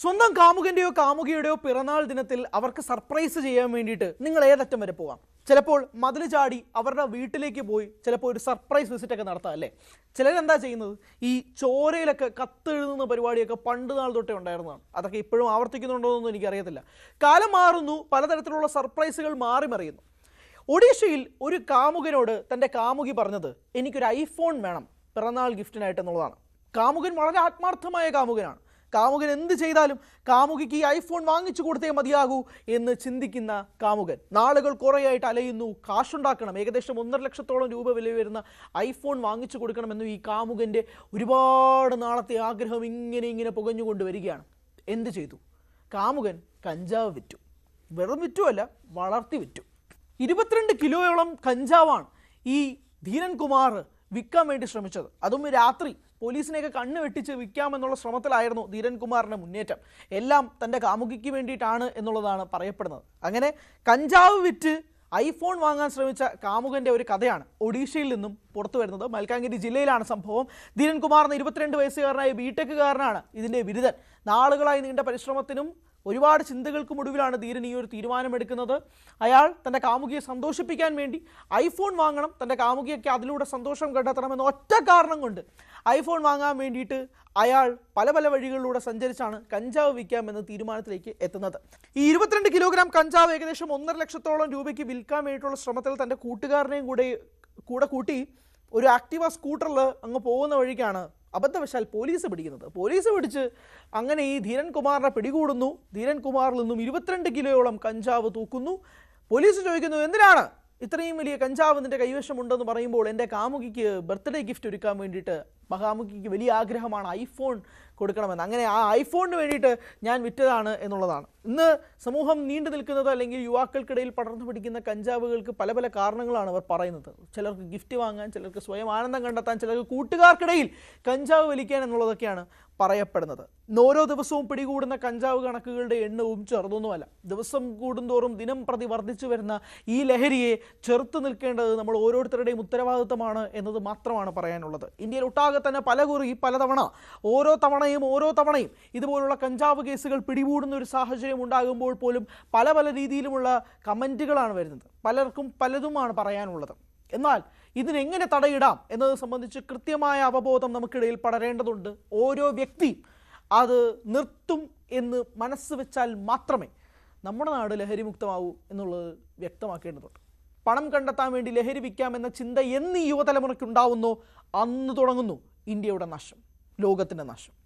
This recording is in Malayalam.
സ്വന്തം കാമുകന്റെയോ കാമുകിയുടെയോ പിറന്നാൾ ദിനത്തിൽ അവർക്ക് സർപ്രൈസ് ചെയ്യാൻ വേണ്ടിയിട്ട് നിങ്ങൾ ഏതറ്റം വരെ പോവാം? ചിലപ്പോൾ മതിൽ ചാടി അവരുടെ വീട്ടിലേക്ക് പോയി ചിലപ്പോൾ ഒരു സർപ്രൈസ് വിസിറ്റ് ഒക്കെ നടത്താം അല്ലേ? ചിലരെന്താ ചെയ്യുന്നത്? ഈ ചോരയിലൊക്കെ കത്തെഴുതുന്ന പരിപാടിയൊക്കെ പണ്ട് നാൾ തൊട്ടേ ഉണ്ടായിരുന്നതാണ്. അതൊക്കെ ഇപ്പോഴും ആവർത്തിക്കുന്നുണ്ടോയെന്നൊന്നും എനിക്കറിയത്തില്ല. കാലം മാറുന്നു പലതരത്തിലുള്ള സർപ്രൈസുകൾ മാറി മറിയുന്നു. ഒഡീഷയിൽ ഒരു കാമുകനോട് തന്റെ കാമുകി പറഞ്ഞത് എനിക്കൊരു ഐഫോൺ വേണം പിറന്നാൾ ഗിഫ്റ്റിനായിട്ട് എന്നുള്ളതാണ്. കാമുകൻ വളരെ ആത്മാർത്ഥമായ കാമുകനാണ്. കാമുകൻ എന്ത് ചെയ്താലും കാമുകിക്ക് ഈ ഐഫോൺ വാങ്ങിച്ചു കൊടുത്തേ മതിയാകൂ എന്ന് ചിന്തിക്കുന്ന കാമുകൻ. നാളുകൾ കുറേയായിട്ട് അലയുന്നു കാശുണ്ടാക്കണം. ഏകദേശം ഒന്നര ലക്ഷത്തോളം രൂപ വില വരുന്ന ഐഫോൺ വാങ്ങിച്ചു കൊടുക്കണമെന്നും ഈ കാമുകന്റെ ഒരുപാട് നാളത്തെ ആഗ്രഹം ഇങ്ങനെ ഇങ്ങനെ പുകഞ്ഞുകൊണ്ട് വരികയാണ്. എന്ത് ചെയ്തു? കാമുകൻ കഞ്ചാവ് വിറ്റു. വെറും വിറ്റുമല്ല വളർത്തി വിറ്റു. ഇരുപത്തിരണ്ട് കിലോയോളം കഞ്ചാവാണ് ഈ ധീരൻ കുമാർ വിൽക്കാൻ വേണ്ടി ശ്രമിച്ചത്. അതും രാത്രി പോലീസിനെയൊക്കെ കണ്ണ് വെട്ടിച്ച് വിൽക്കാമെന്നുള്ള ശ്രമത്തിലായിരുന്നു ധീരൻകുമാറിന്റെ മുന്നേറ്റം. എല്ലാം തന്റെ കാമുകിക്ക് വേണ്ടിയിട്ടാണ് എന്നുള്ളതാണ് പറയപ്പെടുന്നത്. അങ്ങനെ കഞ്ചാവ് വിറ്റ് ഐഫോൺ വാങ്ങാൻ ശ്രമിച്ച കാമുകന്റെ ഒരു കഥയാണ് ഒഡീഷയിൽ നിന്നും പുറത്തു വരുന്നത്. മൽക്കാങ്കിരി ജില്ലയിലാണ് സംഭവം. ധീരൻകുമാർ എന്ന ഇരുപത്തിരണ്ട് വയസ്സുകാരനായ ബിടെക്കുകാരനാണ് ഇതിന്റെ ബിരുദൻ. നാളുകളായി നീണ്ട പരിശ്രമത്തിനും ഒരുപാട് ചിന്തകൾക്കും ഒടുവിലാണ് ധീരൻ ഈ ഒരു തീരുമാനമെടുക്കുന്നത്. അയാൾ തന്റെ കാമുകിയെ സന്തോഷിപ്പിക്കാൻ വേണ്ടി ഐഫോൺ വാങ്ങണം തന്റെ കാമുകിയൊക്കെ അതിലൂടെ സന്തോഷം കണ്ടെത്തണമെന്ന ഒറ്റ കാരണം കൊണ്ട് ഐഫോൺ വാങ്ങാൻ വേണ്ടിയിട്ട് അയാൾ പല പല വഴികളിലൂടെ സഞ്ചരിച്ചാണ് കഞ്ചാവ് വിൽക്കാമെന്ന തീരുമാനത്തിലേക്ക് എത്തുന്നത്. ഈ ഇരുപത്തിരണ്ട് കിലോഗ്രാം കഞ്ചാവ് ഏകദേശം ഒന്നര ലക്ഷത്തോളം രൂപയ്ക്ക് വിൽക്കാൻ വേണ്ടിയിട്ടുള്ള ശ്രമത്തിൽ തന്റെ കൂട്ടുകാരനെയും കൂടെ കൂടെ കൂട്ടി ഒരു ആക്റ്റീവ സ്കൂട്ടറിൽ അങ്ങ് പോകുന്ന വഴിക്കാണ് അബദ്ധവശാൽ പോലീസ് പിടിക്കുന്നത്. പോലീസ് പിടിച്ച് അങ്ങനെ ഈ ധീരൻ കുമാറിനെ പിടികൂടുന്നു. ധീരൻ കുമാറിൽ നിന്നും ഇരുപത്തിരണ്ട് കിലോയോളം കഞ്ചാവ് തൂക്കുന്നു. പോലീസ് ചോദിക്കുന്നു എന്തിനാണ് ഇത്രയും വലിയ കഞ്ചാവ് നിന്റെ കൈവശമുണ്ടെന്ന് പറയുമ്പോൾ എന്റെ കാമുകിക്ക് ബർത്ത്ഡേ ഗിഫ്റ്റ് ഒരുക്കാൻ വേണ്ടിയിട്ട് കാമുകിക്ക് വലിയ ആഗ്രഹമാണ് ഐഫോൺ കൊടുക്കണമെന്ന്. അങ്ങനെ ആ ഐഫോണിന് വേണ്ടിയിട്ട് ഞാൻ വിറ്റതാണ് എന്നുള്ളതാണ്. ഇന്ന് സമൂഹം നീണ്ടു നിൽക്കുന്നത് അല്ലെങ്കിൽ യുവാക്കൾക്കിടയിൽ പടർന്നു പിടിക്കുന്ന കഞ്ചാവുകൾക്ക് പല പല കാരണങ്ങളാണ് അവർ പറയുന്നത്. ചിലർക്ക് ഗിഫ്റ്റ് വാങ്ങാൻ ചിലർക്ക് സ്വയം ആനന്ദം കണ്ടെത്താൻ ചിലർക്ക് കൂട്ടുകാർക്കിടയിൽ കഞ്ചാവ് വലിക്കാൻ എന്നുള്ളതൊക്കെയാണ് പറയപ്പെടുന്നത്. ഓരോ ദിവസവും പിടികൂടുന്ന കഞ്ചാവ് കണക്കുകളുടെ എണ്ണവും ചെറുതൊന്നുമല്ല. ദിവസം കൂടുന്തോറും ദിനം പ്രതി വർദ്ധിച്ചു വരുന്ന ഈ ലഹരിയെ ചെറുത്ത് നിൽക്കേണ്ടത് നമ്മൾ ഓരോരുത്തരുടെയും ഉത്തരവാദിത്തമാണ് എന്നത് മാത്രമാണ് പറയാനുള്ളത്. ഇന്ത്യയിൽ ഒട്ടാകെ തന്നെ പല കുറി പലതവണ ഓരോ തവണയും ഓരോ തവണയും ഇതുപോലുള്ള കഞ്ചാവ് കേസുകൾ പിടികൂടുന്ന ഒരു സാഹചര്യം ഉണ്ടാകുമ്പോൾ പോലും പല പല രീതിയിലുമുള്ള കമന്റുകളാണ് വരുന്നത്. പലർക്കും പലതുമാണ് പറയാനുള്ളത്. എന്നാൽ ഇതിനെങ്ങനെ തടയിടാം എന്നത് സംബന്ധിച്ച് കൃത്യമായ അവബോധം നമുക്കിടയിൽ പടരേണ്ടതുണ്ട്. ഓരോ വ്യക്തി അത് നിർത്തും എന്ന് മനസ്സ് വെച്ചാൽ മാത്രമേ നമ്മുടെ നാട് ലഹരിമുക്തമാവൂ എന്നുള്ളത് വ്യക്തമാക്കേണ്ടതുണ്ട്. പണം കണ്ടെത്താൻ വേണ്ടി ലഹരി വിൽക്കാമെന്ന ചിന്ത എന്ന് ഈ യുവതലമുറയ്ക്കുണ്ടാവുന്നോ. അന്ന് തുടങ്ങുന്നു. ഇന്ത്യയുടെ നാശം ലോകത്തിന്റെ നാശം